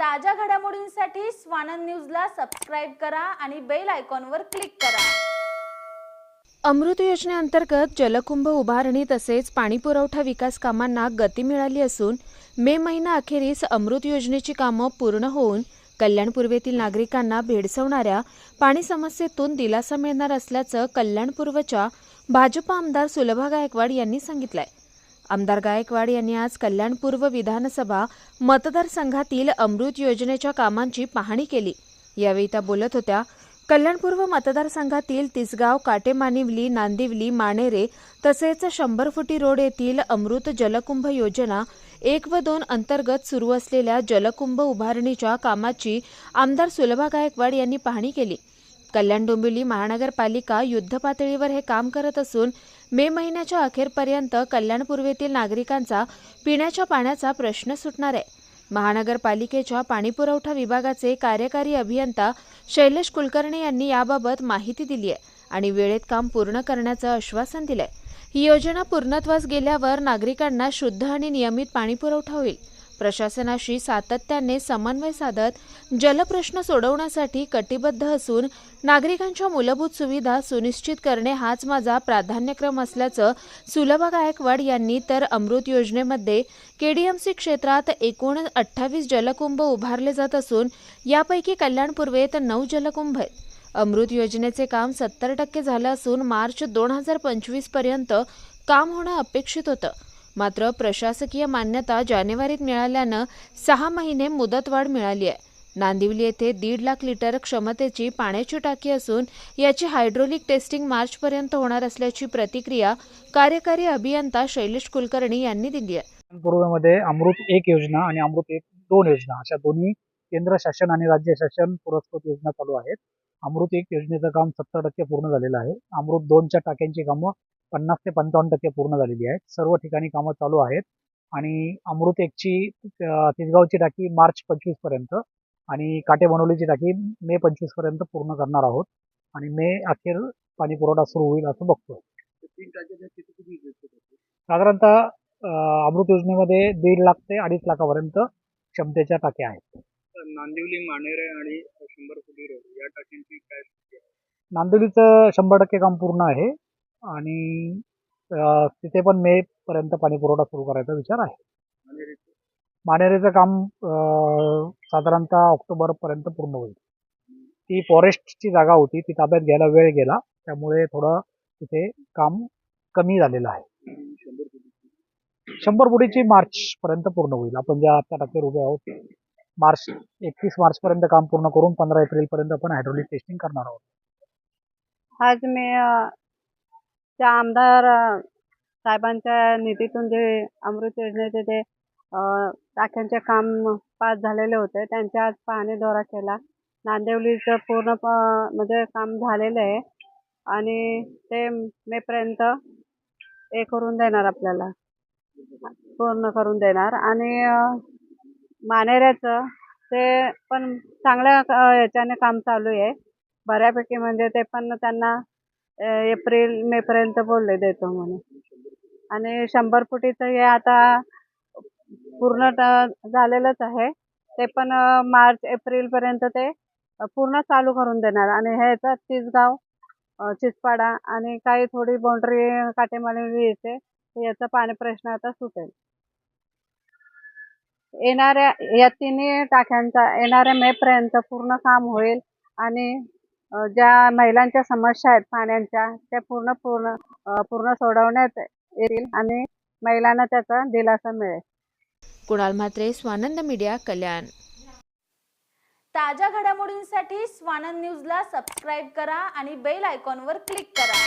ताज्या घडामोडींसाठी स्वानंद न्यूजला सबस्क्राईब करा आणि बेल आयकॉनवर क्लिक करा. अमृत योजनेअंतर्गत जलकुंभ उभारणी तसेच पाणीपुरवठा विकास कामांना गती मिळाली असून मे महिना अखेरीस अमृत योजनेची कामं पूर्ण होऊन कल्याण पूर्वेतील नागरिकांना भेडसवणाऱ्या पाणी समस्येतून दिलासा मिळणार असल्याचं कल्याण पूर्वच्या आमदार सुलभा गायकवाड यांनी सांगितलं आहे आमदार गायकवाड यांनी आज कल्याण पूर्व विधानसभा मतदारसंघातील अमृत योजनेच्या कामांची पाहणी केली. यावेळी त्या बोलत होत्या कल्याण पूर्व मतदारसंघातील तिसगाव काटेमानिवली नांदिवली माणेरे तसेच शंभर फुटी रोड येथील अमृत जलकुंभ योजना एक व दोन अंतर्गत सुरू असलेल्या जलकुंभ उभारणीच्या कामाची आमदार सुलभा गायकवाड यांनी पाहणी केली. कल्याण डोंबिवली महानगरपालिका युद्धपातळीवर हे काम करत असून मे महिन्याच्या अखेरपर्यंत कल्याण पूर्वेतील नागरिकांचा पिण्याच्या पाण्याचा प्रश्न सुटणार आहे. महानगरपालिकेच्या पाणीपुरवठा विभागाचे कार्यकारी अभियंता शैलेश कुलकर्णी यांनी याबाबत माहिती दिली आहे आणि वेळेत काम पूर्ण करण्याचं आश्वासन दिलंय. ही योजना पूर्णत्वास गेल्यावर नागरिकांना शुद्ध आणि नियमित पाणीपुरवठा होईल. प्रशासनाशी सातत्याने समन्वय साधत जलप्रश्न सोडवण्यासाठी कटिबद्ध असून नागरिकांच्या मूलभूत सुविधा सुनिश्चित करणे हाच माझा प्राधान्यक्रम असल्याचं सुलभा गायकवाड यांनी तर अमृत योजनेमध्ये केडीएमसी क्षेत्रात एकूण अठ्ठावीस जलकुंभ उभारले जात असून यापैकी कल्याण पूर्वेत नऊ जलकुंभ आहेत. अमृत योजनेचे काम सत्तर टक्के झालं असून मार्च दोन हजार पंचवीसपर्यंत काम होणं अपेक्षित होतं. मात्र प्रशासकीय मान्यता जानेवारीत मिळाल्यानं सहा महिने मुदतवाढ मिळाली आहे. नांदिवली येथे दीड लाख लिटर क्षमतेची पाण्याची टाकी असून याची हायड्रोलिक टेस्टिंग मार्चपर्यंत होणार असल्याची प्रतिक्रिया कार्यकारी अभियंता शैलेश कुलकर्णी यांनी दिली आहे. पूर्वेमध्ये अमृत एक योजना आणि अमृत एक दोन योजना अशा दोन्ही केंद्र शासन आणि राज्य शासन पुरस्कृत योजना चालू आहेत. अमृत एक योजनेचं काम सत्तर टक्के पूर्ण झालेलं आहे. अमृत दोनच्या टाक्यांची कामं पन्नास ते पंचावन्न टक्के पूर्ण झालेली आहेत. सर्व ठिकाणी कामं चालू आहेत. आणि अमृत एकची तिसगावची टाकी मार्च पंचवीसपर्यंत आणि काटे बनवलीची टाकी मे पंचवीसपर्यंत पूर्ण करणार आहोत. आणि मे अखेर पाणी पुरवठा सुरू होईल असं बघतोय. साधारणतः अमृत योजनेमध्ये दीड लाख ते अडीच लाखापर्यंत क्षमतेच्या टाक्या आहेत. नांदिवली मानेरे आणि शंभर फुटी रोड या टाक्यांची काय? नांदिवलीचं शंभर टक्के काम पूर्ण आहे. आणि तिथे पण मे पर्यंत पाणी पुरवठा सुरू करायचा विचार आहे. मानेरीचं? मानेरेचं काम साधारणतः ऑक्टोबर पर्यंत पूर्ण होईल. ती फॉरेस्टची जागा होती ती ताब्यात घ्यायला वेळ गेला त्यामुळे थोडं तिथे काम कमी झालेलं आहे. शंभर फुटी शंभर फुटीची मार्च पर्यंत पूर्ण होईल. आपण ज्या आता टक्के उभे आहोत मार्च एकतीस मार्च पर्यंत काम पूर्ण करून पंधरा एप्रिल पर्यंत आपण हायड्रोलिक टेस्टिंग करणार आहोत. आज मी अ, त्या आमदार साहेबांच्या निधीतून जे अमृत योजनेचे ते टाक्यांचे काम पास झालेले होते त्यांच्या आज पाहणी दौरा केला. नांदिवलीचं पूर्ण प- म्हणजे काम झालेलं आहे आणि ते मेपर्यंत हे करून देणार आपल्याला. पूर्ण करून देणार आणि मानेऱ्याचं ते पण चांगल्या याच्याने काम चालू आहे. बऱ्यापैकी म्हणजे ते पण त्यांना एप्रिल मे पर्यंत बोलले देतो म्हणून. आणि शंभर फुटीचं हे आता पूर्ण ट- झालेलंच आहे. ते पण मार्च एप्रिल पर्यंत ते पूर्ण चालू करून देणार. आणि ह्याचं तिसगाव अ, आणि काही थोडी बाउंड्री काटेमाली येते. याचा पाणी प्रश्न आता सुटेल. येणाऱ्या या तिन्ही टाक्यांचा येणाऱ्या मे पर्यंत पूर्ण काम होईल आणि ज्या महिलांच्या समस्या आहेत पाण्याच्या त्या पूर्ण पूर्ण पूर्ण सोडवण्यात येईल आणि महिलांना त्याचा दिलासा मिळेल. कुणाल म्हात्रे स्वानंद मीडिया कल्याण. ताज्या घडामोडींसाठी स्वानंद न्यूजला सबस्क्राईब करा आणि बेल आयकॉनवर क्लिक करा.